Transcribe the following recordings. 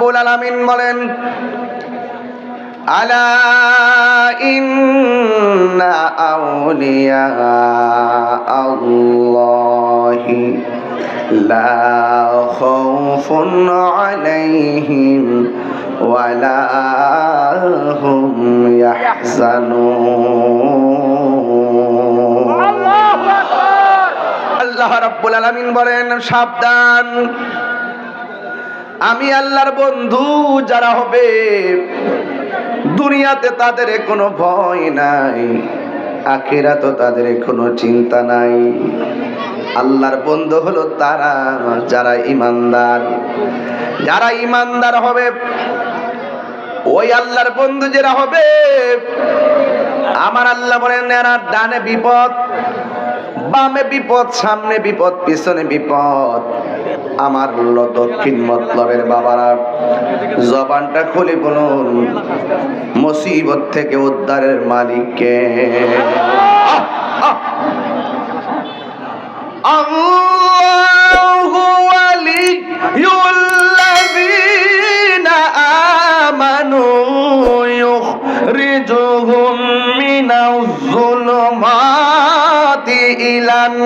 আলামিন বলেন আলা ইন্না আউলিয়া আল্লাহি লা খাউফুন আলাইহিম ওয়ালা হুম ইয়াহজানুন। আল্লাহ রাব্বুল আলামিন বলেন সাবধান আমি আল্লাহর বন্ধু যারা হবে, দুনিয়াতে তাদের কোনো ভয় নাই আখেরা তো তাদের কোনো চিন্তা নাই। আল্লাহর বন্ধু হলো তারা যারা ইমানদার। যারা ইমানদার হবে, ওই আল্লাহর বন্ধু যারা হবে, আমার আল্লাহ বলেন, এরা ডানে বিপদ বামে বিপদ সামনে বিপদ পিছনে বিপদ। আমার দক্ষিণ মতলবের বাবারা। জবানটা খুলে বলুন মুসিবত থেকে উদ্ধারের মালিককে। আহ, আহ। আল্লাহু ওয়ালিয়ুল্লাযীনা ইলান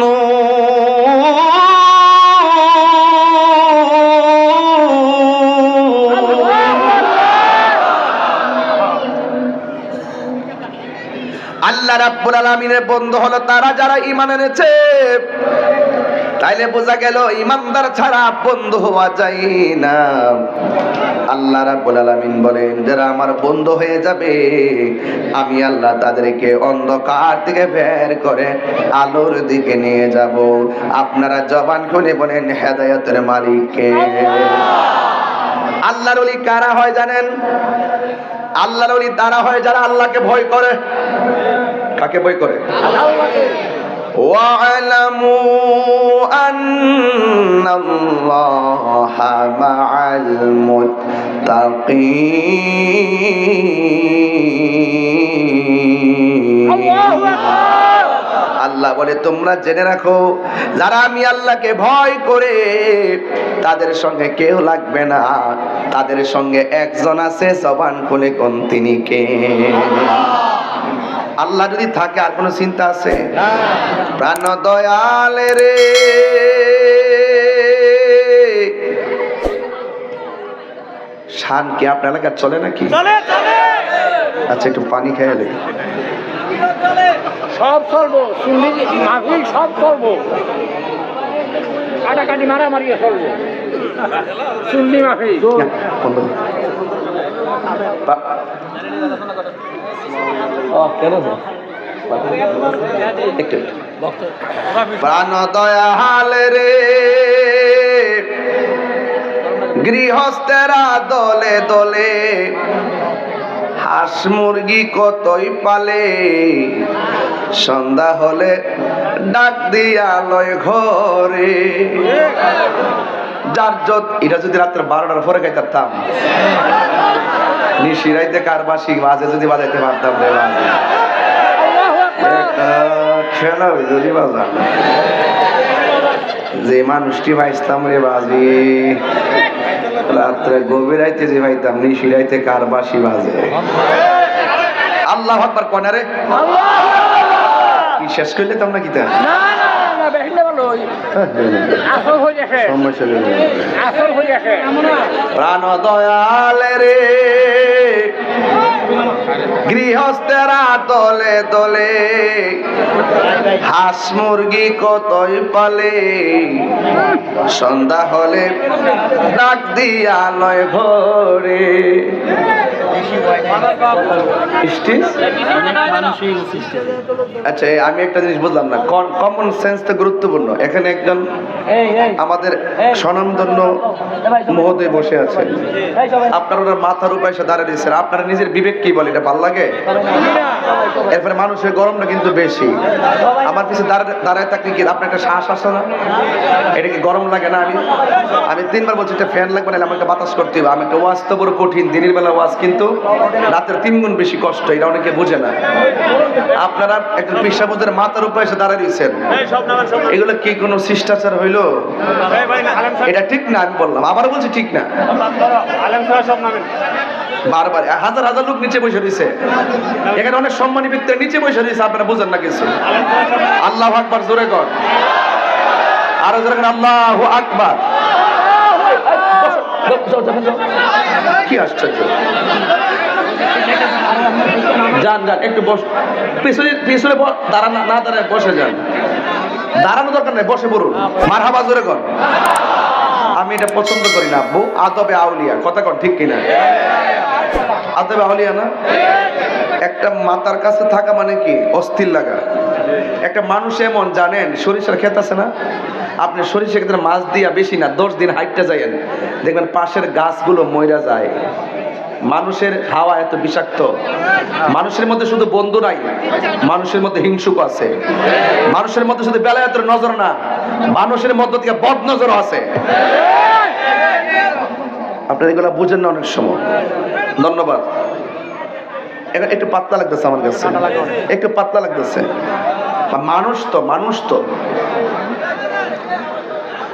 নূর আল্লাহ রাব্বুল আলামিনের বন্ধু হলো তারা যারা ঈমান এনেছে। তাইলে বোঝা গেল ইমানদার ছাড়া বন্ধু হওয়া যায় না। আল্লাহ রাব্বুল আলামিন বলেন, যারা আমার বন্ধু হয়ে যাবে, আমি আল্লাহ তাদেরকে অন্ধকার থেকে বের করে আলোর দিকে নিয়ে যাব। আপনারা জবান খুলে বলেন, হেদায়েতের মালিককে আল্লাহর ওলি কারা হয় জানেন? আল্লাহর ওলি তারা হয় যারা আল্লাহকে ভয় করে। কাকে ভয় করে? واعلموا أن الله مع المتقين আল্লাহ বলে তোমরা জেনে রাখো যারা আমি আল্লাহকে ভয় করে তাদের সঙ্গে কেউ লাগবে না তাদের সঙ্গে একজন আছে জবান খুলে কোন তিনি কে আল্লাহ যদি থাকে আর কোনো চিন্তা আছে? প্রাণ দয়াল রে। শান কি আপনার এলাকার চলে নাকি? আচ্ছা একটু পানি খেয়ে লেগে সব চলবো মাফি সব চলবো। কাটাকাটি মারামারি চলবো। সুন্নি মাফি গৃহস্থেরা দলে দলে হাঁস মুরগি কতই পালে? সন্ধ্যা হলে ডাক দিয়া লয় ঘরে। যার যত এটা যদি রাত্রে বারোটার পরে খাইতাম নিশিরাইতে কার বাসি বাজে যদি বাজাইতে পারতাম রে বাজে খেলা যদি বাজা যে মানুষটি ভাইস্তাম রে বাজি রাত্রে গভীর রাইতে যে ভাইতাম নিশি রাইতে কার বাসি বাজে? আল্লাহ আকবার কনারে কি শেষ করলে তোমরা কি তা না। প্রাণ দয়াল রে। গৃহস্থেরা দলে দলে। হাঁস মুরগি কতই পালে? সন্ধ্যা হলে ডাক দিয়া লয় ঘরে আচ্ছা আমি একটা জিনিস বুঝলাম না। কমন সেন্স তো গুরুত্বপূর্ণ। এখানে একজন আমাদের স্বনামধন্য মহোদয় বসে আছে। আপনার মাথার উপায় এসে দাঁড়িয়ে দিয়েছেন আপনারা নিজের বিবেক কি বলে? এটা ভালো লাগে? এরপরে মানুষের গরমটা কিন্তু বেশি। আমার পিছনে দাঁড়ায় থাকলে কি আপনার একটা শ্বাস আসে না? এটা কি গরম লাগে না? আমি আমি তিনবার বলছি একটা ফ্যান লাগবে না আমাকে বাতাস করতে হবে। আমি একটা ওয়াজ তো বড় কঠিন দিনের বেলা ওয়াজ কিন্তু রাতের তিন গুণ বেশি কষ্ট এটা অনেকে বোঝে না। আপনারা একটা পেশাবদের মাথার উপরে এসে দাঁড়ায় দিয়েছেন এগুলো কি কোনো শিষ্টাচার হইল? এটা ঠিক না আমি বললাম। আবার বলছি ঠিক না। বারবার হাজার হাজার লোক নিচে বসে রয়েছে। এখানে অনেক সম্মানী ব্যক্তিরা নিচে বসে রয়েছে, আপনারা বুঝেন না কিছু। আল্লাহ আকবার, জোরে কর। আরও জোরে কর, আল্লাহ আকবার। কি আশ্চর্য। যান যান, একটু বস। পিছনে পিছনে দাঁড়ান না- দাঁড়ায়, বসে যান। দাঁড়ানো দরকার নেই, বসে পড়ুন। মার হাবা জোরে কর। আমি এটা পছন্দ করি না, আব্বু। আদবে আউলিয়া, কথা কন ঠিক কিনা? আদবে আউলিয়া না? একটা মাতার কাছে থাকা মানে কি? অস্থির লাগা। একটা মানুষ এমন, জানেন, সরিষার ক্ষেত আছে না? আপনি সরিষার ক্ষেত্রে মাছ দিয়া বেশি না, দশ দিন হাইটটা যাইয়েন। দেখবেন পাশের গাছগুলো মইরা যায়। মানুষের হাওয়া এত বিষাক্ত। মানুষের মধ্যে শুধু বন্ধু নাই, মানুষের মধ্যে হিংসুক আছে। মানুষের মধ্যে শুধু বেলায়েতের নজর না, মানুষের মধ্য থেকে বদ নজরও আছে। আপনারা এগুলো বুঝেন না অনেক সময়। ধন্যবাদ। এখন একটু পাতলা লাগতেছে আমার কাছে। একটু পাতলা লাগতেছে। মানুষ তো মানুষ তো।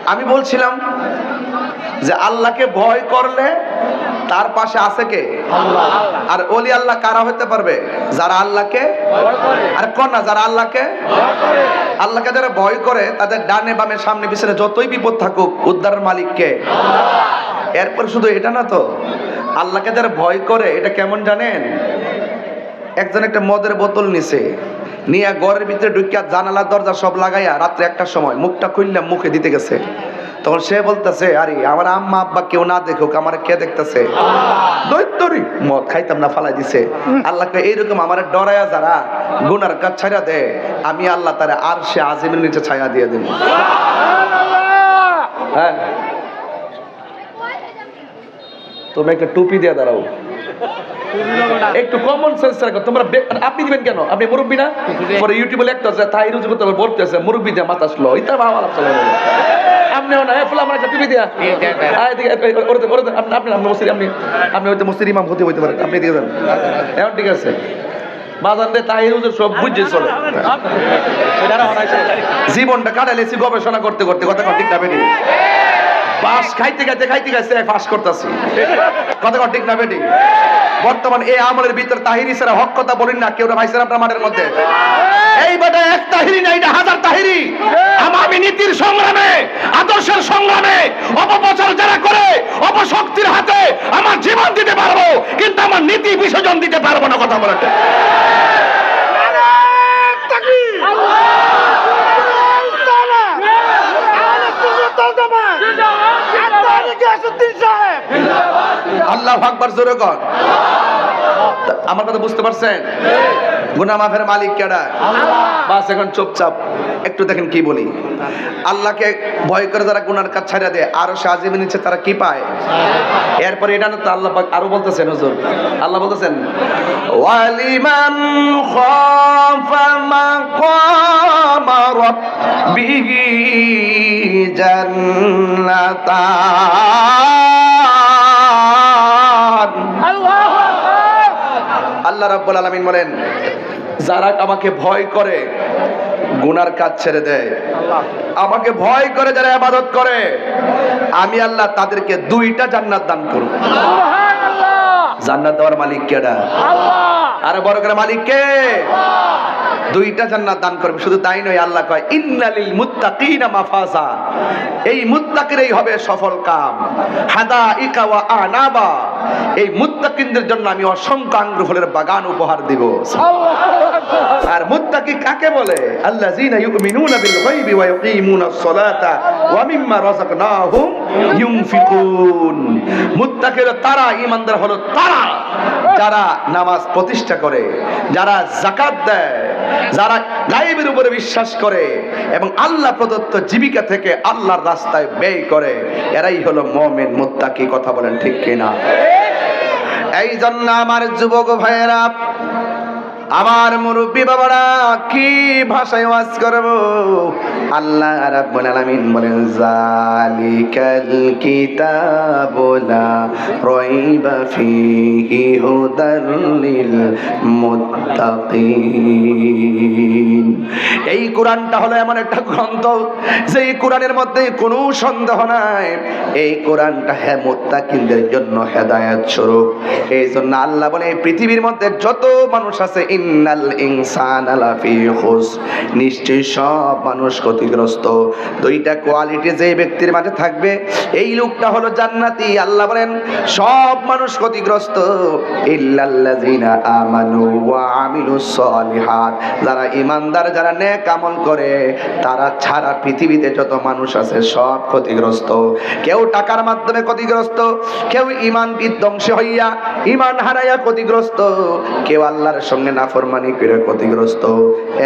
আমি বলছিলাম যে আল্লাহকে ভয় করলে তার পাশে আছে কে? আর ওলি আল্লাহ কারা হতে পারবে? যারা আল্লাহকে আর না যারা আল্লাহকে আল্লাহকে যারা ভয় করে তাদের ডানে বামে সামনে পিছনে যতই বিপদ থাকুক উদ্ধারের মালিককে। এরপর শুধু এটা না তো আল্লাহকে যারা ভয় করে এটা কেমন জানেন? একজন একটা মদের বোতল নিছে নিয়ে ঘরের ভিতরে ঢুকিয়া জানালা দরজা সব লাগাইয়া রাত্রে একটার সময় মুখটা খুললাম মুখে দিতে গেছে। তখন সে বলতেছে আরে আমার আম্মা আব্বা কেউ না দেখুক আমার কে দেখতেছে? দৈত্যরি মদ খাইতাম না ফালাই দিছে। আল্লাহকে এইরকম আমার ডরায়া যারা গুনার কাজ ছাড়া দেয় আমি আল্লাহ তারা আর সে আজিমের নিচে ছায়া দিয়ে দেব হ্যাঁ। তুমি একটা টুপি দিয়ে দাঁড়াও একটু কমন সেন্স রাখো তোমরা আপনি দিবেন কেন আপনি মুরব্বী না পরে ইউটিউবে লিখতে আছে তাই রুজু করতে বলতে আছে মুরব্বী দিয়ে মাথা আসলো ইতা ভালো আলাপ চলে আপনি না এ ফুলা আমার একটা টিভি দিয়া আয় দিকে ওরে ওরে আপনি আপনি আপনি মসজিদ আপনি মসজিদ ইমাম হতে হইতে পারেন আপনি দিয়ে দেন এখন ঠিক আছে বাজার সব বুঝে চলে জীবনটা কাটাইলেছি গবেষণা করতে করতে কথা ঠিক না বেটি বাস খাইতে খাইতে খাইতে খাইতে ফাঁস করতেছি। কথা কন ঠিক না বেটি? বর্তমান এই আমলের ভিতর তাহিরি ছাড়া হক কথা বলেন না, কেউ ভাইসেন আপনার মাঠের মধ্যে। এই বেটা এক তাহিরি না, এটা হাজার তাহিরি। আমি নীতির সংগ্রামে, আদর্শের সংগ্রামে অপপ্রচার যারা করে, অপশক্তির হাতে আমার জীবন দিতে পারব, কিন্তু আমার নীতি বিসর্জন দিতে পারব না, কথা বলাটা আল্লাহ! আকবার জোরে কর। তা আমার কথা বুঝতে পারছেন? গুনা মাফের মালিক কেডা বাস এখন চুপচাপ। একটু দেখেন কি বলি। আল্লাহকে ভয় করে যারা গুনার কাজ ছাড়া দেয় আরও সাজিমে নিচ্ছে তারা কি পায়? এরপরে এটা না তো আল্লাহ আরও বলতেছেন হুজুর। আল্লাহ বলতেছেন ওয়ালিমান খাফা মাকাম রাব্বিহি জান্নাতান আল্লাহ রাব্বুল আলামিন বলেন যারা আমাকে ভয় করে গুনার কাজ ছেড়ে দেয়। আমাকে ভয় করে যারা ইবাদত করে আমি আল্লাহ তাদেরকে দুইটা জান্নাত দান করব। জান্নাত দেওয়ার মালিক কেডা আর বড় করে মালিক কে? দুইটা জান্নাত দান করবে, শুধু তাই নয়, আল্লাহ কয়, ইন্নালিল মুত্তাকিনা মাফাজা। এই মুত্তাকিরই হবে সফল কাম। হাদা ইকা ওয়া আনাবা। এই মুত্তাকিনদের জন্য আমি অসংখ্য আঙ্গুর ফলের বাগান উপহার দিব। আর মুত্তাকি কাকে বলে? আল্লাযীনা ইউমিনুনা বিল গায়বি ওয়া ইউকিমুনাস সালাতা ওয়া মিম্মা রাযাকনাহুম ইউনফিকুন। মুত্তাকিরা তারা, ঈমানদার হলো তারা। যারা নামাজ প্রতিষ্ঠা করে, যারা জাকাত দেয়, যারা গায়েবের উপরে বিশ্বাস করে এবং আল্লাহ প্রদত্ত জীবিকা থেকে আল্লাহর রাস্তায় ব্যয় করে, এরাই হলো মমেন, মোত্তাকি, কথা বলেন ঠিক কিনা? এই জন্য আমার যুবক ভাইয়েরা আমার মুরব্বী বাবারা, কি ভাষায় ওয়াজ করব? আল্লাহ রাব্বুল আলামিন বলেন জালিকাল কিতাবু লা রাইবা ফীহি হুদাল লিল মুত্তাকিন। এই কোরআনটা হলো এমন একটা গ্রন্থ যে এই কোরআনের মধ্যে কোনো সন্দেহ নাই। এই কোরআনটা হ্যাঁ মুত্তাকিনদের জন্য হেদায়েত স্বরূপ। এই জন্য আল্লাহ বলে, এই পৃথিবীর মধ্যে যত মানুষ আছে ইন্নাল ইনসান নিশ্চয়ই সব মানুষ ক্ষতিগ্রস্ত। দুইটা কোয়ালিটি যে ব্যক্তির মাঝে থাকবে, এই লোকটা হলো জান্নাতি। আল্লাহ বলেন, সব মানুষ ক্ষতিগ্রস্ত। ইল্লাল্লাযিনা আমানু ওয়া আমিলুস যারা ইমানদার যারা নেক আমল করে, তারা ছাড়া পৃথিবীতে যত মানুষ আছে সব ক্ষতিগ্রস্ত। কেউ টাকার মাধ্যমে ক্ষতিগ্রস্ত, কেউ ইমান বিধ্বংসী হইয়া ইমান হারাইয়া ক্ষতিগ্রস্ত। কেউ আল্লাহর সঙ্গে নাফরমানি করে ক্ষতিগ্রস্ত।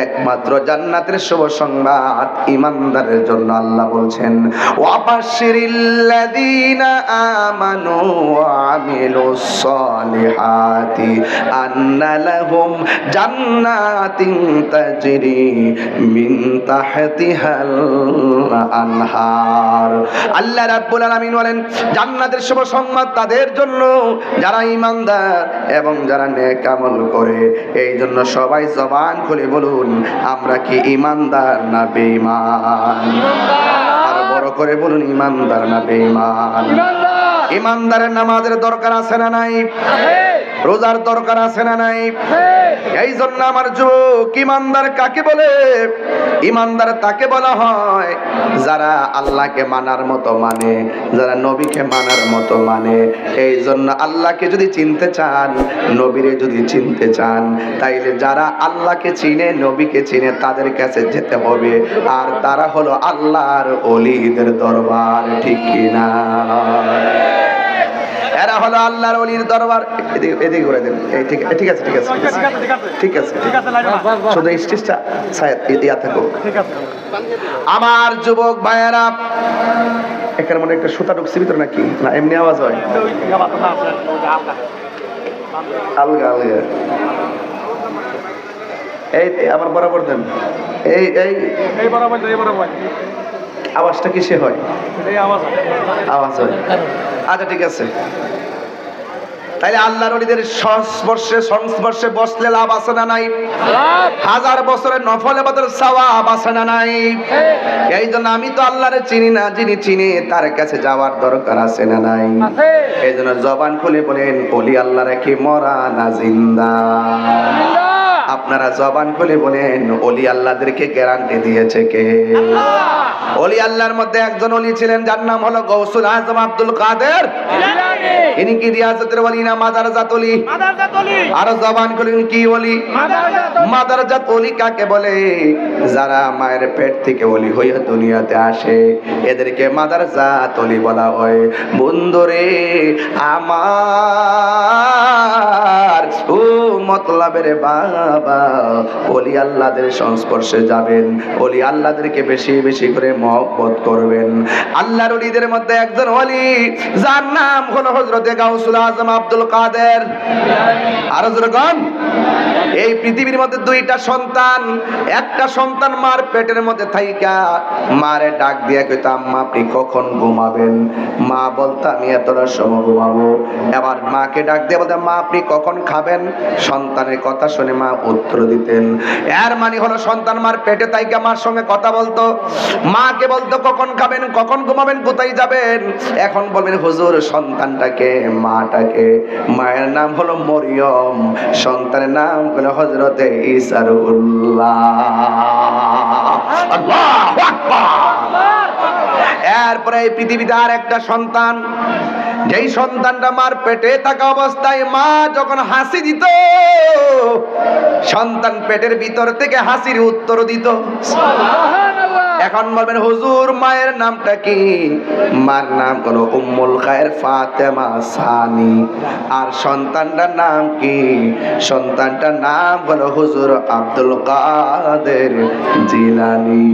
একমাত্র জান্নাতের শুভ সংবাদ ইমানদারের জন্য আল্লাহ বলছেন আল্লাহ রাব্বুল আলামিন বলেন, জান্নাতের শুভ সংবাদ তাদের জন্য, যারা ইমানদার এবং যারা নেক আমল করে, এই জন্য সবাই জবান খুলে বলুন আমরা কি ইমানদার না বেঈমান? আর বড় করে বলুন ইমানদার না বেঈমান? ইমানদারের নামাজের দরকার আছে না নাই? রোজার দরকার আছে না নাই? এই জন্য আমার যুবক ইমানদার কাকে বলে? ইমানদার তাকে বলা হয় যারা আল্লাহকে মানার মতো মানে যারা নবীকে মানার মতো মানে। এই জন্য আল্লাহকে যদি চিনতে চান, নবীরে যদি চিনতে চান, তাইলে যারা আল্লাহকে চিনে, নবীকে চিনে, তাদের কাছে যেতে হবে। আর তারা হলো আল্লাহর অলিদের দরবার, ঠিক কিনা? হলো আল্লাহর অলির দরবার এদিকে এদিকে দেন। এই ঠিক আছে ঠিক আছে। ঠিক আছে ঠিক আছে। ঠিক আছে। শুধু স্টেজটা ইয়া থাকো। আমার যুবক ভাইয়েরা এখানে মনে একটা সুতা ঢুকছে ভিতরে নাকি? না এমনি আওয়াজ হয়। আলগা আলগা। এই আবার বরাবর দেন। এই এই। এই বরাবর এই বরাবর। আওয়াজটা কিসে হয়? আওয়াজ হয়। আচ্ছা ঠিক আছে। তাইলে আল্লাহর অলিদের সংস্পর্শে সংস্পর্শে বসলে লাভ আছে না নাই? হাজার বছরের নফল এবাদের সওয়াব আছে না নাই? এই জন্য আমি তো আল্লাহরে চিনি না যিনি চিনি তার কাছে যাওয়ার দরকার আছে না নাই? এই জন্য জবান খুলে বলেন অলি আল্লাহ কি মরা না জিন্দা। আপনারা জবান খুলে বলেন অলি আল্লাহদেরকে গ্যারান্টি দিয়েছে কে? অলি আল্লাহর মধ্যে একজন অলি ছিলেন যার নাম হলো গৌসুল আজম আব্দুল কাদের। ইনি কি রিয়াজতের অলি না মাদারজাত অলি মাদার জবান খুলেন কি অলি মাদারজাত অলি কাকে বলে? যারা মায়ের পেট থেকে অলি হইয়া দুনিয়াতে আসে এদেরকে মাদারজাত অলি বলা হয়। বন্ধুরে আমার ও মতলাবের বাবা অলি আল্লাহদের সংস্পর্শে যাবেন অলি আল্লাহদেরকে বেশি বেশি করে মহব্বত করবেন। আল্লাহর মধ্যে একজন অলি যার নাম হলো হজরতে গাউসুল আজম আব্দুল কাদের। আরও জোরগণ এই পৃথিবীর মধ্যে দুইটা সন্তান, একটা সন্তান মার পেটের মধ্যে থাইকা মারে ডাক কইতো, আম্মা, আপনি কখন ঘুমাবেন? মা বলতো, আমি এতটা সময় ঘুমাবো। এবার মাকে ডাক দিয়ে মা, আপনি কখন খাবেন? সন্তানের কথা শুনে মা উত্তর দিতেন। এর মানে হলো সন্তান মার পেটে তাইকা মার সঙ্গে কথা বলতো। মাকে বলতো, কখন খাবেন? কখন ঘুমাবেন? কোথায় যাবেন? এখন বলবেন, হুজুর সন্তানটাকে মাটাকে। মায়ের নাম হলো মরিয়ম, সন্তানের নাম হলো হজরতে ইসারুল্লাহ এরপরে এই পৃথিবীতে আর একটা সন্তান। যেই সন্তানটা মার পেটে থাকা অবস্থায় মা যখন হাসি দিত, সন্তান পেটের ভিতর থেকে হাসির উত্তর দিত। এখন বলবেন, হুজুর, মায়ের নামটা কি? মার নাম হলো উম্মুল খায়ের ফাতেমা সানি। আর সন্তানটার নাম কি? সন্তানটার নাম হলো হুজুর আব্দুল কাদের জিলানি।